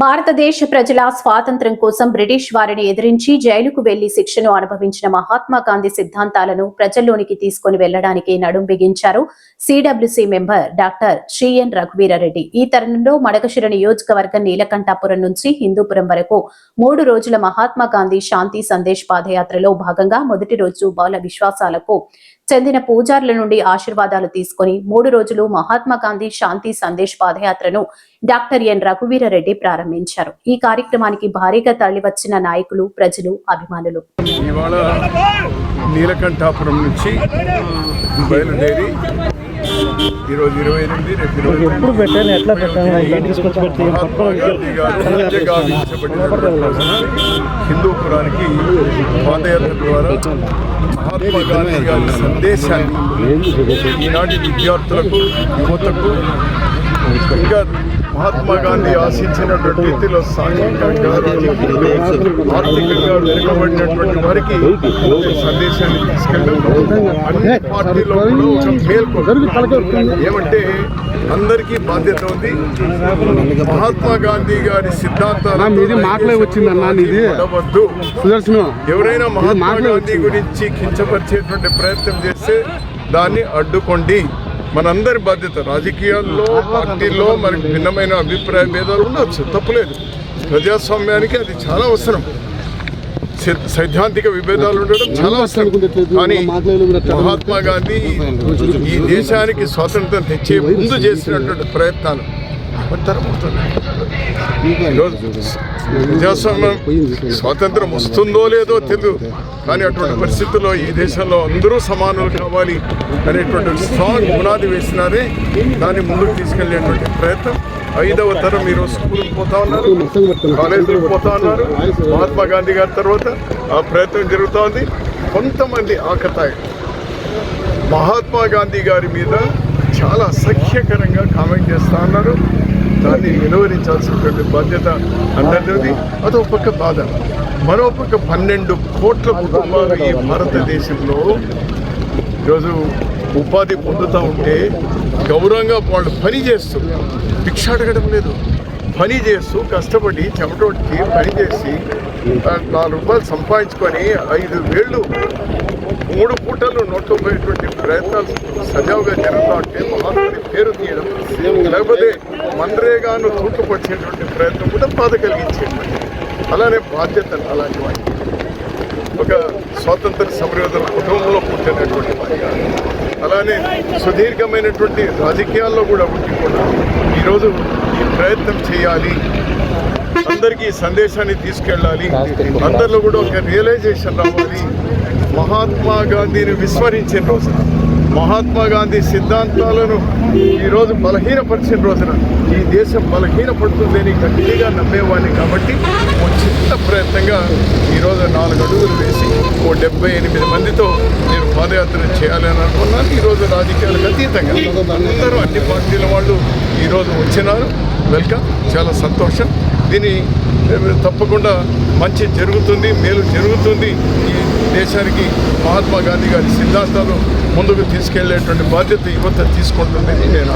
భారతదేశ ప్రజల స్వాతంత్ర్యం కోసం బ్రిటిష్ వారిని ఎదిరించి జైలుకు వెళ్ళి శిక్షను అనుభవించిన మహాత్మా గాంధీ సిద్ధాంతాలను ప్రజల్లోనికి తీసుకుని వెళ్ళడానికి నడుం బిగించారు CWC member doctor Sri N Raghuveera Reddy. ఈ తరుణంలో మడకశిర నియోజకవర్గం నీలకంఠాపురం నుంచి హిందూపురం వరకు మూడు రోజుల మహాత్మా గాంధీ శాంతి సందేశ్ పాదయాత్రలో భాగంగా మొదటి రోజు బాల విశ్వాసాలకు చెందిన పూజారుల నుండి ఆశీర్వాదాలు తీసుకొని మూడు రోజులు మహాత్మా గాంధీ శాంతి సందేశ్ పాదయాత్రను డాక్టర్ ఎన్ రఘువీరారెడ్డి ప్రారంభించారు. ఈ కార్యక్రమానికి భారీగా తరలివచ్చిన నాయకులు ప్రజలు అభిమానులు. నీలకంఠాపురం నుంచి బయలుదేరి ఈరోజు ఇరవై ఎనిమిది రేపు ఇరవై ఎప్పుడు పెట్టాను ఎట్లా పెట్టాను హిందూపురానికి పాదయాత్ర ద్వారా మహాత్మా గాంధీ గారి సందేశాన్ని ఈనాటి విద్యార్థులకు యువతకు ఇంకా మహాత్మా గాంధీ ఆశించినటువంటి రీతిలో సాంఘికంగా ఆర్థికంగా వెనుకబడినటువంటి వారికి సందేశాన్ని తీసుకెళ్ళడం అన్ని పార్టీలో ఏమంటే అందరికీ బాధ్యత ఉంది. మహాత్మా గాంధీ గారి సిద్ధాంతాలు మీది మాటలే వచ్చిందన్నా నీది. ఉండవద్దు. సుదర్శనం ఎవరైనా మహాత్మా గాంధీ గురించి కించపరిచేటువంటి ప్రయత్నం చేస్తే దాన్ని అడ్డుకోండి. మనందరి బాధ్యత. రాజకీయాల్లో పార్టీల్లో మనకు భిన్నమైన అభిప్రాయ భేదాలు ఉండవచ్చు తప్పులేదు. ప్రజాస్వామ్యానికి అది చాలా అవసరం. సైద్ధాంతిక విభేదాలు ఉండడం చాలా అవసరం. కానీ మహాత్మా గాంధీ ఈ దేశానికి స్వాతంత్రం తెచ్చే ముందు చేసినటువంటి ప్రయత్నాలు ప్రజాస్వామ్యం స్వాతంత్రం వస్తుందో లేదో తెలియదు కానీ అటువంటి పరిస్థితుల్లో ఈ దేశంలో అందరూ సమానులు కావాలి అనేటువంటి స్ట్రాంగ్ పునాది వేసినారే. దాన్ని ముందుకు తీసుకెళ్ళేటువంటి ప్రయత్నం. ఐదవ తరం ఈరోజు స్కూల్కి పోతా ఉన్నారు. కాలేజీలకు పోతా ఉన్నారు. మహాత్మా గాంధీ గారి తర్వాత ఆ ప్రయత్నం జరుగుతూ ఉంది. కొంతమంది ఆకతాయి. మహాత్మా గాంధీ గారి మీద చాలా అసహ్యకరంగా కామెంట్ చేస్తా ఉన్నారు. దాన్ని నిలువరించాల్సినటువంటి బాధ్యత అందరిది. అదో పక్క బాధ. మరో పక్క పన్నెండు కోట్ల కుటుంబాలు ఈ భారతదేశంలో ఈరోజు ఉపాధి పొందుతూ ఉంటే గౌరవంగా వాళ్ళు పని చేస్తూ భిక్ష అడగడం లేదు. పని చేస్తూ కష్టపడి చెమటొట్టి పని చేసి నాలుగు రూపాయలు సంపాదించుకొని ఐదు వేళ్ళు మన్రేగాను తూటుపరిచేటువంటి ప్రయత్నం కూడా బాధ కలిగించేటువంటి అలానే బాధ్యత అలాంటి వాటి. ఒక స్వాతంత్ర సమరయోధుల కుటుంబంలో పుట్టినటువంటి వారిగా అలానే సుదీర్ఘమైనటువంటి రాజకీయాల్లో కూడా ఉండి కూడా ఈరోజు ఈ ప్రయత్నం చేయాలి. అందరికీ ఈ సందేశాన్ని తీసుకెళ్ళాలి. అందరిలో కూడా ఒక రియలైజేషన్ రావాలి. మహాత్మా గాంధీని విస్మరించిన రోజున మహాత్మా గాంధీ సిద్ధాంతాలను ఈరోజు బలహీనపరిచిన రోజున ఈ దేశం బలహీనపడుతుందని గట్టిగా నమ్మేవాడిని కాబట్టి ఓ చిన్న ప్రయత్నంగా ఈరోజు నాలుగు అడుగులు వేసి ఓ డెబ్బై ఎనిమిది మందితో నేను పాదయాత్ర చేయాలని అనుకున్నాను. ఈరోజు రాజకీయాలకు అతీతంగా అందరూ అన్ని పార్టీల వాళ్ళు ఈరోజు వచ్చినారు. వెల్కమ్. చాలా సంతోషం. దీని తప్పకుండా మంచి జరుగుతుంది మేలు జరుగుతుంది. ఈ దేశానికి మహాత్మా గాంధీ గారి సిద్ధాంతాలు ముందుకు తీసుకెళ్ళేటువంటి బాధ్యత యువత తీసుకుంటుందని నేను